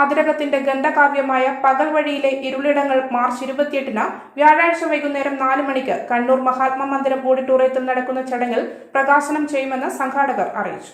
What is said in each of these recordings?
അതിരകത്തിന്റെ ഗന്ധകാവ്യമായ പകൽ വഴിയിലെ ഇരുളിടങ്ങൾ മാർച്ച് ഇരുപത്തിയെട്ടിന് വ്യാഴാഴ്ച വൈകുന്നേരം നാല് മണിക്ക് കണ്ണൂർ മഹാത്മാ മന്ദിരം ഓഡിറ്റോറിയത്തിൽ നടക്കുന്ന ചടങ്ങിൽ പ്രകാശനം ചെയ്യുമെന്ന് സംഘാടകർ അറിയിച്ചു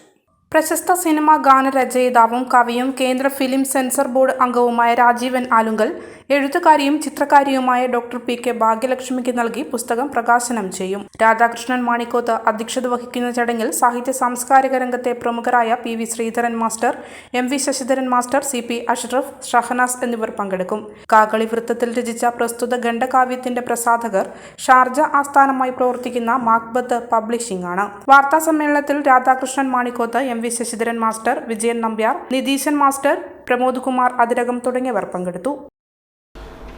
പ്രശസ്ത സിനിമാ ഗാനരചയിതാവും കവിയും കേന്ദ്ര ഫിലിം സെൻസർ ബോർഡ് അംഗവുമായ രാജീവൻ ആലുങ്കൽ എഴുത്തുകാരിയും ചിത്രകാരിയുമായ ഡോക്ടർ പി കെ ഭാഗ്യലക്ഷ്മിക്ക് നൽകി പുസ്തകം പ്രകാശനം ചെയ്യും. രാധാകൃഷ്ണൻ മാണിക്കോത്ത് അധ്യക്ഷത വഹിക്കുന്ന ചടങ്ങിൽ സാഹിത്യ സാംസ്കാരിക രംഗത്തെ പ്രമുഖരായ P V Sreedharan master M V Sasidharan master C P Ashraf Shahanas എന്നിവർ പങ്കെടുക്കും. കാകളി വൃത്തത്തിൽ രചിച്ച പ്രസ്തുത ഖണ്ഡകാവ്യത്തിന്റെ പ്രസാധകർ ഷാർജ ആസ്ഥാനമായി പ്രവർത്തിക്കുന്ന മാക്ബത്ത് പബ്ലിഷിംഗ് ആണ്. വാർത്താ സമ്മേളനത്തിൽ Radhakrishnan Manikoth M V Sasidharan master Vijayan Nambiar Nitheeshan master Pramod Kumar Athirakam തുടങ്ങിയവർ പങ്കെടുത്തു.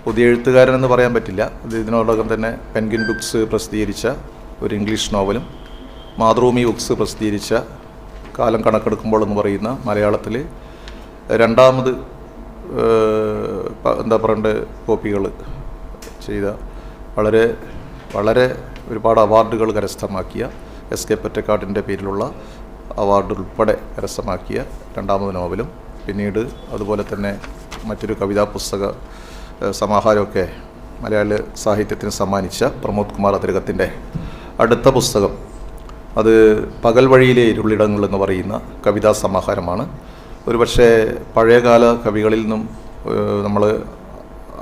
പുതിയ എഴുത്തുകാരൻ എന്ന് പറയാൻ പറ്റില്ല. ഇത് ഇതിനോടകം തന്നെ പെൻഗിൻ ബുക്സ് പ്രസിദ്ധീകരിച്ച ഒരു ഇംഗ്ലീഷ് നോവലും മാതൃഭൂമി ബുക്സ് പ്രസിദ്ധീകരിച്ച കാലം കണക്കെടുക്കുമ്പോൾ എന്ന് പറയുന്ന മലയാളത്തിൽ രണ്ടാമത് എന്താ പറയണ്ട കോപ്പികൾ ചെയ്ത വളരെ വളരെ ഒരുപാട് അവാർഡുകൾ കരസ്ഥമാക്കിയ എസ് കെ പൊറ്റക്കാടിന്റെ പേരിലുള്ള അവാർഡ് ഉൾപ്പെടെ കരസ്ഥമാക്കിയ രണ്ടാമത് നോവലും. പിന്നീട് അതുപോലെ തന്നെ മറ്റൊരു കവിതാ പുസ്തക സമാഹാരമൊക്കെ മലയാള സാഹിത്യത്തിന് സമ്മാനിച്ച പ്രമോദ് കുമാർ അതിരകത്തിന്റെ അടുത്ത പുസ്തകം. അത് പകൽ വഴിയിലെ ഇരുളിടങ്ങൾ എന്ന് പറയുന്ന കവിതാ സമാഹാരമാണ്. ഒരുപക്ഷെ പഴയകാല കവികളിൽ നിന്നും നമ്മൾ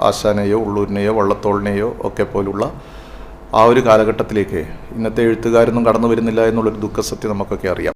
ആശാനെയോ ഉള്ളൂരിനെയോ വള്ളത്തോളിനെയോ ഒക്കെ പോലുള്ള ആ ഒരു കാലഘട്ടത്തിലേക്ക് ഇന്നത്തെ എഴുത്തുകാരൊന്നും കടന്നു വരുന്നില്ല എന്നുള്ളൊരു ദുഃഖസത്യം നമുക്കൊക്കെ അറിയാം.